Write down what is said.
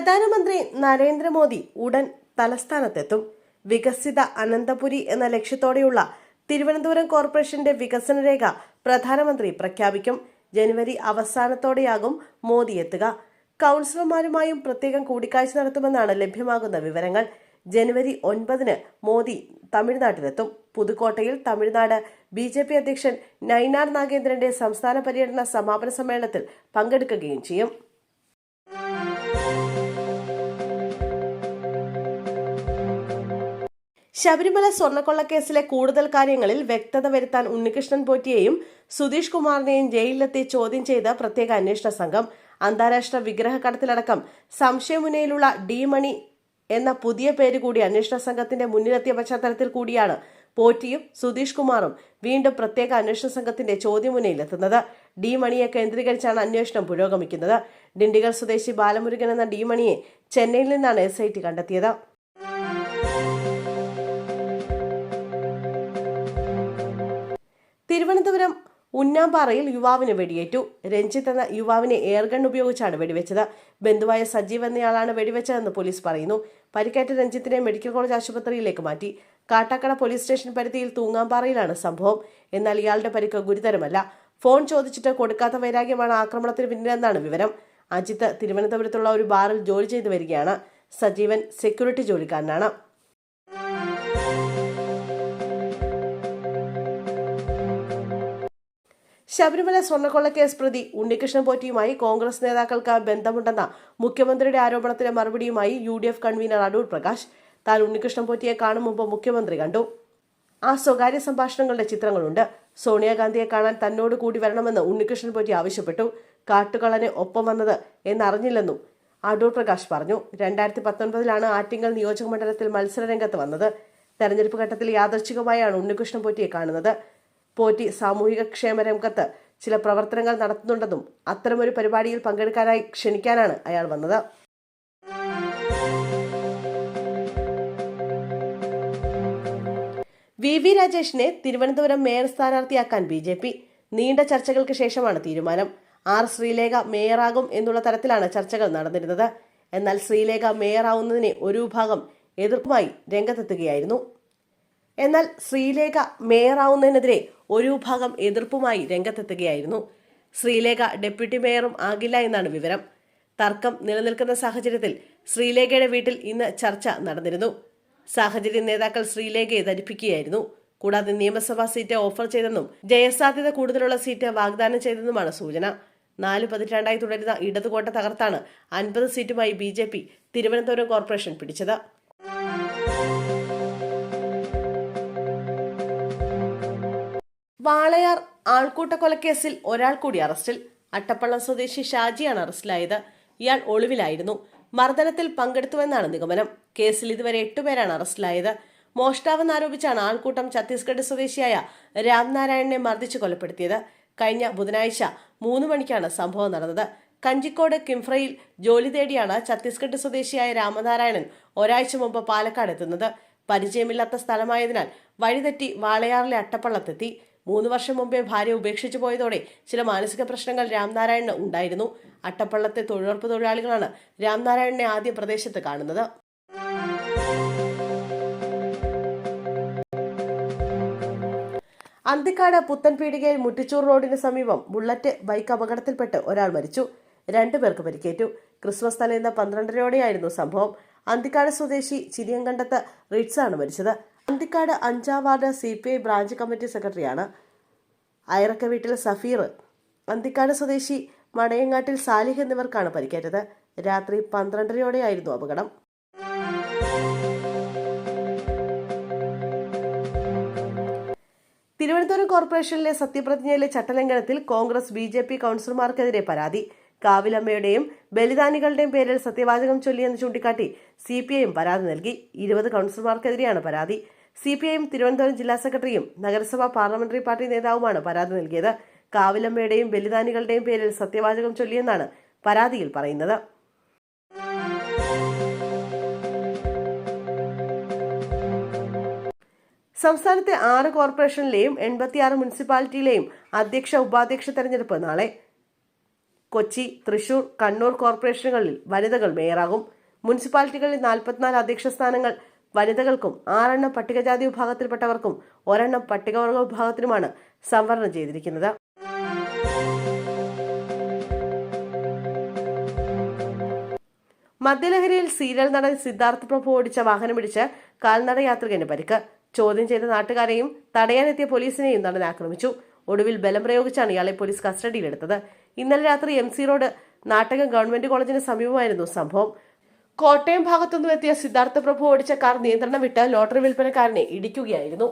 പ്രധാനമന്ത്രി നരേന്ദ്രമോദി ഉടൻ തലസ്ഥാനത്തെത്തും. വികസിത അനന്തപുരി എന്ന ലക്ഷ്യത്തോടെയുള്ള തിരുവനന്തപുരം കോർപ്പറേഷന്റെ വികസന രേഖ പ്രധാനമന്ത്രി പ്രഖ്യാപിക്കും. ജനുവരി അവസാനത്തോടെയാകും മോദി എത്തുക. കൗൺസിലർമാരുമായും പ്രത്യേകം കൂടിക്കാഴ്ച നടത്തുമെന്നാണ് ലഭ്യമാകുന്ന വിവരങ്ങൾ. ജനുവരി ഒൻപതിന് മോദി തമിഴ്നാട്ടിലെത്തും. പുതുക്കോട്ടയിൽ തമിഴ്നാട് ബി ജെ പി അധ്യക്ഷൻ നൈനാർ നാഗേന്ദ്രന്റെ സംസ്ഥാന പര്യടന സമാപന സമ്മേളനത്തിൽ പങ്കെടുക്കുകയും ചെയ്യും. ശബരിമല സ്വർണക്കൊള്ളക്കേസിലെ കൂടുതൽ കാര്യങ്ങളിൽ വ്യക്തത വരുത്താൻ ഉണ്ണികൃഷ്ണൻ പോറ്റിയെയും സുധീഷ് കുമാറിനെയും ജയിലിലെത്തി ചോദ്യം ചെയ്ത പ്രത്യേക അന്വേഷണ സംഘം അന്താരാഷ്ട്ര വിഗ്രഹ കടത്തിലടക്കം സംശയമുനയിലുള്ള ഡി മണി എന്ന പുതിയ പേര് കൂടി അന്വേഷണ സംഘത്തിന്റെ മുന്നിലെത്തിയ പശ്ചാത്തലത്തിൽ കൂടിയാണ് പോറ്റിയും സുധീഷ് കുമാറും വീണ്ടും പ്രത്യേക അന്വേഷണ സംഘത്തിന്റെ ചോദ്യമുനയിലെത്തുന്നത് ഡി മണിയെ കേന്ദ്രീകരിച്ചാണ് അന്വേഷണം പുരോഗമിക്കുന്നത്. ഡിണ്ടിഗൽ സ്വദേശി ബാലമുരുകൻ എന്ന ഡി മണിയെ ചെന്നൈയിൽ നിന്നാണ് എസ് കണ്ടെത്തിയത്. തിരുവനന്തപുരം ഉന്നാമ്പാറയിൽ യുവാവിന് വെടിയേറ്റു. രഞ്ജിത്ത് എന്ന യുവാവിനെ എയർഗൺ ഉപയോഗിച്ചാണ് വെടിവെച്ചത്. ബന്ധുവായ സജീവ് എന്നയാളാണ് വെടിവെച്ചതെന്ന് പോലീസ് പറയുന്നു. പരിക്കേറ്റ രഞ്ജിത്തിനെ മെഡിക്കൽ കോളേജ് ആശുപത്രിയിലേക്ക് മാറ്റി. കാട്ടാക്കട പോലീസ് സ്റ്റേഷൻ പരിധിയിൽ തൂങ്ങാമ്പാറയിലാണ് സംഭവം. എന്നാൽ ഇയാളുടെ പരിക്ക് ഗുരുതരമല്ല. ഫോൺ ചോദിച്ചിട്ട് കൊടുക്കാത്ത വൈരാഗ്യമാണ് ആക്രമണത്തിന് പിന്നിലെന്നാണ് വിവരം. അജിത്ത് തിരുവനന്തപുരത്തുള്ള ഒരു ബാറിൽ ജോലി ചെയ്തു വരികയാണ്. സജീവൻ സെക്യൂരിറ്റി ജോലിക്കാരനാണ്. ശബരിമല സ്വർണക്കൊള്ളക്കേസ് പ്രതി ഉണ്ണികൃഷ്ണൻ പോറ്റിയുമായി കോൺഗ്രസ് നേതാക്കൾക്ക് ബന്ധമുണ്ടെന്ന മുഖ്യമന്ത്രിയുടെ ആരോപണത്തിന് മറുപടിയുമായി U D F convener Adoor Prakash. താൻ ഉണ്ണികൃഷ്ണൻ പോറ്റിയെ കാണും മുമ്പ് മുഖ്യമന്ത്രി കണ്ടു. ആ സ്വകാര്യ സംഭാഷണങ്ങളുടെ ചിത്രങ്ങളുണ്ട്. സോണിയാഗാന്ധിയെ കാണാൻ തന്നോട് കൂടി വരണമെന്ന് ഉണ്ണികൃഷ്ണൻ പോറ്റി ആവശ്യപ്പെട്ടു. കാട്ടുകളനെ ഒപ്പം വന്നത് എന്നറിഞ്ഞില്ലെന്നും അടൂർ പ്രകാശ് പറഞ്ഞു. രണ്ടായിരത്തി പത്തൊൻപതിലാണ് ആറ്റിങ്ങൽ നിയോജക മണ്ഡലത്തിൽ മത്സര രംഗത്ത് വന്നത്. തെരഞ്ഞെടുപ്പ് ഘട്ടത്തിൽ യാദർച്ഛികമായാണ് ഉണ്ണികൃഷ്ണൻ പോറ്റിയെ കാണുന്നത്. പോറ്റി സാമൂഹിക ക്ഷേമ രംഗത്ത് ചില പ്രവർത്തനങ്ങൾ നടത്തുന്നുണ്ടെന്നും അത്തരമൊരു പരിപാടിയിൽ പങ്കെടുക്കാനായി ക്ഷണിക്കാനാണ് അയാൾ വന്നത്. വി വി രാജേഷിനെ തിരുവനന്തപുരം മേയർ സ്ഥാനാർത്ഥിയാക്കാൻ ബി ജെ പി. നീണ്ട ചർച്ചകൾക്ക് ശേഷമാണ് തീരുമാനം. ആർ ശ്രീലേഖ മേയറാകും എന്നുള്ള തരത്തിലാണ് ചർച്ചകൾ നടന്നിരുന്നത്. എന്നാൽ ശ്രീലേഖ മേയറാവുന്നതിനെ ഒരു വിഭാഗം എതിർപ്പുമായി രംഗത്തെത്തുകയായിരുന്നു. എന്നാൽ ശ്രീലേഖ മേയറാവുന്നതിനെതിരെ ഒരു വിഭാഗം എതിർപ്പുമായി രംഗത്തെത്തുകയായിരുന്നു. ശ്രീലേഖ ഡെപ്യൂട്ടി മേയറും ആകില്ല എന്നാണ് വിവരം. തർക്കം നിലനിൽക്കുന്ന സാഹചര്യത്തിൽ ശ്രീലേഖയുടെ വീട്ടിൽ ഇന്ന് ചർച്ച നടന്നിരുന്നു. സാഹചര്യ നേതാക്കൾ ശ്രീലേഖയെ ധരിപ്പിക്കുകയായിരുന്നു. കൂടാതെ നിയമസഭാ സീറ്റ് ഓഫർ ചെയ്തെന്നും ജയസാധ്യത കൂടുതലുള്ള സീറ്റ് വാഗ്ദാനം ചെയ്തെന്നുമാണ് സൂചന. നാല് പതിറ്റാണ്ടായി തുടരുന്ന ഇടതുകോട്ട തകർത്താണ് അൻപത് സീറ്റുമായി ബി തിരുവനന്തപുരം കോർപ്പറേഷൻ പിടിച്ചത്. വാളയാർ ആൾക്കൂട്ട കൊലക്കേസിൽ ഒരാൾ കൂടി അറസ്റ്റിൽ. അട്ടപ്പള്ളം സ്വദേശി ഷാജിയാണ് അറസ്റ്റിലായത്. ഇയാൾ ഒളിവിലായിരുന്നു. മർദ്ദനത്തിൽ പങ്കെടുത്തുവെന്നാണ് നിഗമനം. കേസിൽ ഇതുവരെ എട്ടുപേരാണ് അറസ്റ്റിലായത്. മോഷ്ടാവെന്നാരോപിച്ചാണ് ആൾക്കൂട്ടം ഛത്തീസ്ഗഡ് സ്വദേശിയായ രാംനാരായണനെ മർദ്ദിച്ച് കൊലപ്പെടുത്തിയത്. കഴിഞ്ഞ ബുധനാഴ്ച മൂന്ന് മണിക്കാണ് സംഭവം നടന്നത്. കഞ്ചിക്കോട് കിംഫ്രയിൽ ജോലി തേടിയാണ് ഛത്തീസ്ഗഡ് സ്വദേശിയായ രാമനാരായണൻ ഒരാഴ്ച മുമ്പ് പാലക്കാട് എത്തുന്നത്. പരിചയമില്ലാത്ത സ്ഥലമായതിനാൽ വഴിതെറ്റി വാളയാറിലെ അട്ടപ്പള്ളത്തെത്തി. മൂന്ന് വർഷം മുമ്പേ ഭാര്യ ഉപേക്ഷിച്ചു പോയതോടെ ചില മാനസിക പ്രശ്നങ്ങൾ രാംനാരായണന് ഉണ്ടായിരുന്നു. അട്ടപ്പള്ളത്തെ തൊഴിലുറപ്പ് തൊഴിലാളികളാണ് രാംനാരായണനെ ആദ്യ പ്രദേശത്ത് കാണുന്നത്. അന്തിക്കാട് പുത്തൻപീടികയിൽ മുട്ടിച്ചൂർ റോഡിന് സമീപം ബുള്ളറ്റ് ബൈക്ക് അപകടത്തിൽപ്പെട്ട് ഒരാൾ മരിച്ചു. രണ്ടുപേർക്ക് പരിക്കേറ്റു. ക്രിസ്മസ് തലേന്ന് പന്ത്രണ്ടരയോടെയായിരുന്നു സംഭവം. അന്തിക്കാട് സ്വദേശി ചിരിയങ്കണ്ടത്ത് റിറ്റ്സാണ് മരിച്ചത്. അന്തിക്കാട് അഞ്ചാം ward C P I branch committee സെക്രട്ടറിയാണ്. അയറക്ക വീട്ടിൽ സഫീർ പന്തിക്കാട് സ്വദേശി മടയങ്ങാട്ടിൽ സാലിഹ് എന്നിവർക്കാണ് പരിക്കേറ്റത്. രാത്രി പന്ത്രണ്ടരയോടെയായിരുന്നു അപകടം. തിരുവനന്തപുരം കോർപ്പറേഷനിലെ സത്യപ്രതിജ്ഞയിലെ ചട്ടലംഘനത്തിൽ കോൺഗ്രസ് ബി ജെ പി കൗൺസിലർമാർക്കെതിരെ പരാതി. കാവിലമ്മയുടെയും ബലിദാനികളുടെയും പേരിൽ സത്യവാചകം ചൊല്ലിയെന്ന് ചൂണ്ടിക്കാട്ടി സി പി ഐയും പരാതി നൽകി. ഇരുപത് കൗൺസിലർമാർക്കെതിരെയാണ് പരാതി. സി പി ഐയും തിരുവനന്തപുരം ജില്ലാ സെക്രട്ടറിയും നഗരസഭാ പാർലമെന്ററി പാർട്ടി നേതാവുമാണ് പരാതി നൽകിയത്. കാവിലമ്മയുടെയും ബലിദാനികളുടെയും പേരിൽ സത്യവാചകം ചൊല്ലിയെന്നാണ് പരാതിയിൽ പറയുന്നത്. സംസ്ഥാനത്തെ ആറ് കോർപ്പറേഷനിലെയും എൺപത്തിയാറ് മുനിസിപ്പാലിറ്റിയിലെയും അധ്യക്ഷ ഉപാധ്യക്ഷ തെരഞ്ഞെടുപ്പ് നാളെ. കൊച്ചി തൃശൂർ കണ്ണൂർ കോർപ്പറേഷനുകളിൽ വനിതകൾ മേയറാകും. മുനിസിപ്പാലിറ്റികളിൽ നാൽപ്പത്തിനാല് അധ്യക്ഷ സ്ഥാനങ്ങൾ വനിതകൾക്കും ആറെണ്ണം പട്ടികജാതി വിഭാഗത്തിൽപ്പെട്ടവർക്കും ഒരെണ്ണം പട്ടികവർഗ വിഭാഗത്തിനുമാണ് സംവരണം ചെയ്തിരിക്കുന്നത്. മദ്യലഹരിയിൽ സീരിയൽ നടൻ സിദ്ധാർത്ഥ് പ്രഭു ഓടിച്ച വാഹനമിടിച്ച് കാൽനട യാത്രികന് പരിക്ക്. ചോദ്യം ചെയ്ത നാട്ടുകാരെയും തടയാനെത്തിയ പോലീസിനെയും നടൻ ആക്രമിച്ചു. ഒടുവിൽ ബലം പ്രയോഗിച്ചാണ് ഇയാളെ പോലീസ് കസ്റ്റഡിയിലെടുത്തത്. ഇന്നലെ രാത്രി M C road Nattakam government കോളേജിന് സമീപമായിരുന്നു സംഭവം. കോട്ടയം ഭാഗത്തുനിന്നും എത്തിയ സിദ്ധാർത്ഥ പ്രഭു ഓടിച്ച കാർ നിയന്ത്രണം വിട്ട് ലോട്ടറി വിൽപ്പനക്കാരനെ ഇടിക്കുകയായിരുന്നു.